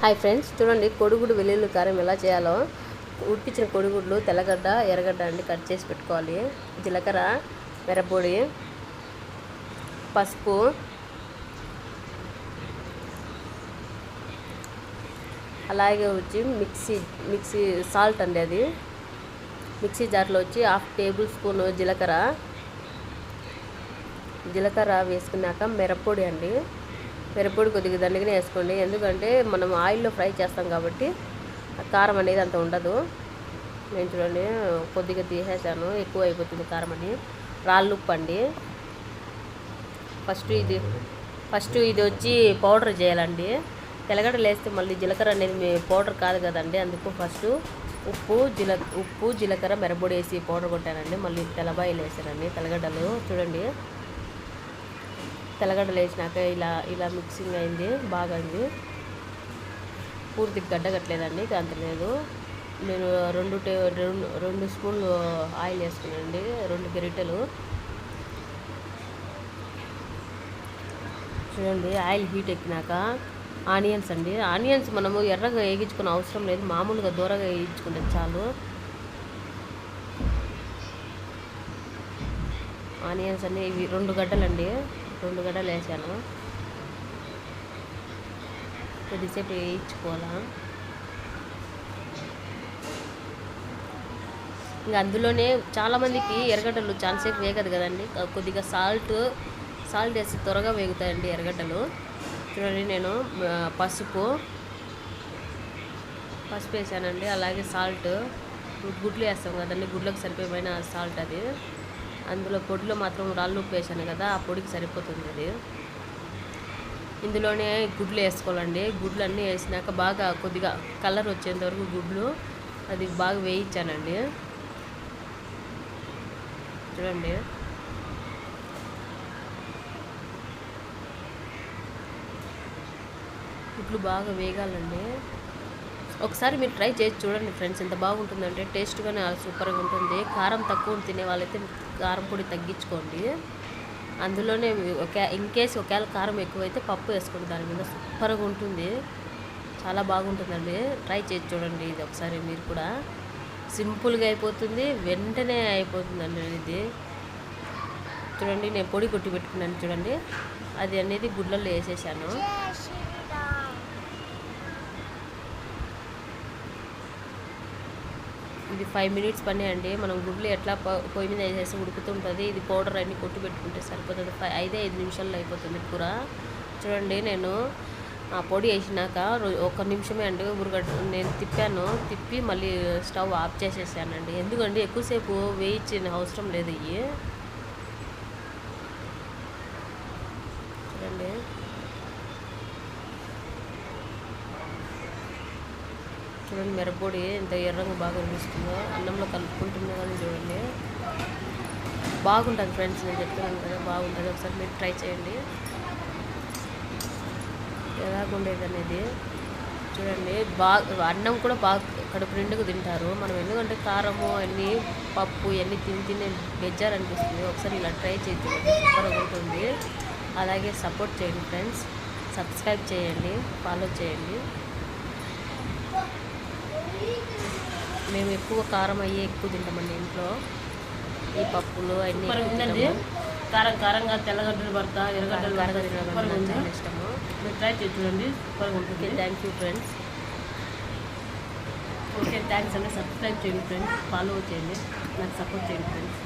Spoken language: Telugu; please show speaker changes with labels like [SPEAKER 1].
[SPEAKER 1] హాయ్ ఫ్రెండ్స్ చూడండి కొడుగుడు వెల్లుల్లి కారం ఎలా చేయాలో. ఉడికించిన కొడుగుడ్లు తెల్లగడ్డ ఎర్రగడ్డ అండి కట్ చేసి పెట్టుకోవాలి. జీలకర్ర మిరపొడి పసుపు అలాగే వచ్చి మిక్సీ మిక్సీ సాల్ట్ అండి అది. మిక్సీ జార్లో వచ్చి హాఫ్ టేబుల్ స్పూన్ జీలకర్ర. జీలకర్ర వేసుకున్నాక మిరప్పొడి అండి. మిరప్పొడి కొద్దిగా దండిగానే వేసుకోండి. ఎందుకంటే మనం ఆయిల్లో ఫ్రై చేస్తాం కాబట్టి కారం అనేది అంత ఉండదు. నేను చూడండి కొద్దిగా తీసేసాను. ఎక్కువ అయిపోతుంది కారం అని. రాళ్ళు ఉప్పు అండి ఫస్ట్ ఇది ఫస్ట్ ఇది వచ్చి పౌడర్ చేయాలండి. తెల్లగడ్డలు వేస్తే మళ్ళీ జీలకర్ర అనేది మీ పౌడర్ కాదు కదండి. అందుకు ఫస్ట్ ఉప్పు జీల ఉప్పు జీలకర్ర మిరపొడి వేసి పౌడర్ కొట్టానండి. మళ్ళీ తెలబాయిలు వేసానండి. తెల్లగడ్డలు చూడండి. తెల్లగడ్డలు వేసినాక ఇలా ఇలా మిక్సింగ్ అయింది బాగా అయింది పూర్తి గడ్డ కట్టలేదండి లేదు. నేను రెండు టే రెండు రెండు స్పూన్లు ఆయిల్ వేసుకున్నానండి రెండు గరిటెలు. చూడండి ఆయిల్ హీట్ ఎక్కినాక ఆనియన్స్ అండి. ఆనియన్స్ మనము ఎర్రగా వేగించుకునే అవసరం లేదు మామూలుగా దూరగా వేయించుకుంటే చాలు. ఆనియన్స్ అండి ఇవి రెండు గడ్డలండి. రెండు గడలు వేసాను కొద్దిసేపు వేయించుకోవాలా? ఇంకా అందులోనే చాలామందికి ఎర్రగడ్డలు చాలాసేపు వేగదు కదండి. కొద్దిగా సాల్ట్ సాల్ట్ వేసి త్వరగా వేగుతాయండి ఎర్రగడ్డలు. చూడండి నేను పసుపు పసుపు వేసానండి. అలాగే సాల్ట్ గుడ్లు వేస్తాం కదండి. గుడ్లకు సరిపోయిన సాల్ట్ అది. అందులో పొడిలో మాత్రం రాళ్ళు ఉప్పు వేసాను కదా ఆ పొడికి సరిపోతుంది అది. ఇందులోనే గుడ్లు వేసుకోవాలండి. గుడ్లు అన్నీ వేసినాక బాగా కొద్దిగా కలర్ వచ్చేంత వరకు గుడ్లు అది బాగా వేయించానండి. చూడండి. గుడ్లు బాగా వేగాలండి. ఒకసారి మీరు ట్రై చేసి చూడండి ఫ్రెండ్స్ ఎంత బాగుంటుందంటే టేస్ట్గానే సూపర్గా ఉంటుంది. కారం తక్కువ తినే వాళ్ళైతే కారం పొడి తగ్గించుకోండి. అందులోనే ఒక ఇన్ కేస్ ఒకవేళ కారం ఎక్కువైతే పప్పు వేసుకోండి దాని మీద సూపర్గా ఉంటుంది. చాలా బాగుంటుందండి. ట్రై చేసి చూడండి ఇది ఒకసారి మీరు కూడా. సింపుల్గా అయిపోతుంది వెంటనే అయిపోతుందండి ఇది. చూడండి నేను పొడి కొట్టి పెట్టుకున్నాను చూడండి. అది అనేది గుడ్లలో వేసేసాను. ఇది ఫైవ్ మినిట్స్ పని అండి. మనం గుడ్లు ఎట్లా పోయి పొయ్యి మీద వేసేసి ఉడుకుతుంటుంది ఇది పౌడర్ అన్ని కొట్టి పెట్టుకుంటే సరిపోతుంది. ఫైవ్ ఐదే ఐదు నిమిషాల్లో అయిపోతుంది కూర. చూడండి నేను ఆ పొడి వేసినాక ఒక నిమిషమే అండి ఉరగడ్డ నేను తిప్పాను. తిప్పి మళ్ళీ స్టవ్ ఆఫ్ చేసేసానండి. ఎందుకంటే ఎక్కువసేపు వేయించిన అవసరం లేదు ఇవి చూడండి. చూడండి మిరపొడి ఎంత ఎర్రంగా బాగా అనిపిస్తుందో అన్నంలో కలుపుకుంటుందో అని చూడండి. బాగుంటుంది ఫ్రెండ్స్ నేను చెప్తున్నాను కదా బాగుంటుంది. ఒకసారి మీరు ట్రై చేయండి. ఎలాగుండేది అనేది. చూడండి బాగా అన్నం కూడా బాగా కడుపు నిండుకు తింటారు. మనం ఎందుకంటే కారము అన్నీ పప్పు ఇవన్నీ తిని తిని బెజ్జారు అనిపిస్తుంది ఒకసారి ఇలా ట్రై చేయండి సూపర్గా ఉంటుంది. అలాగే సపోర్ట్ చేయండి ఫ్రెండ్స్. సబ్స్క్రైబ్ చేయండి. ఫాలో చేయండి. మేము ఎక్కువ కారం అయ్యే ఎక్కువ తింటామండి ఇంట్లో. ఈ పప్పులు అన్నీ.
[SPEAKER 2] కారం కారంగా తెల్లగడ్డలు పడతా ఎర్రగడ్డలు
[SPEAKER 1] కారంగా తినడం చాలా ఇష్టము.
[SPEAKER 2] మీరు ట్రై చేసి చూడండి.
[SPEAKER 1] Okay thank you friends
[SPEAKER 2] okay thanks అండి. సబ్స్క్రైబ్ చేయండి ఫ్రెండ్స్ ఫాలో చేయండి. నాకు సపోర్ట్ చేయండి ఫ్రెండ్స్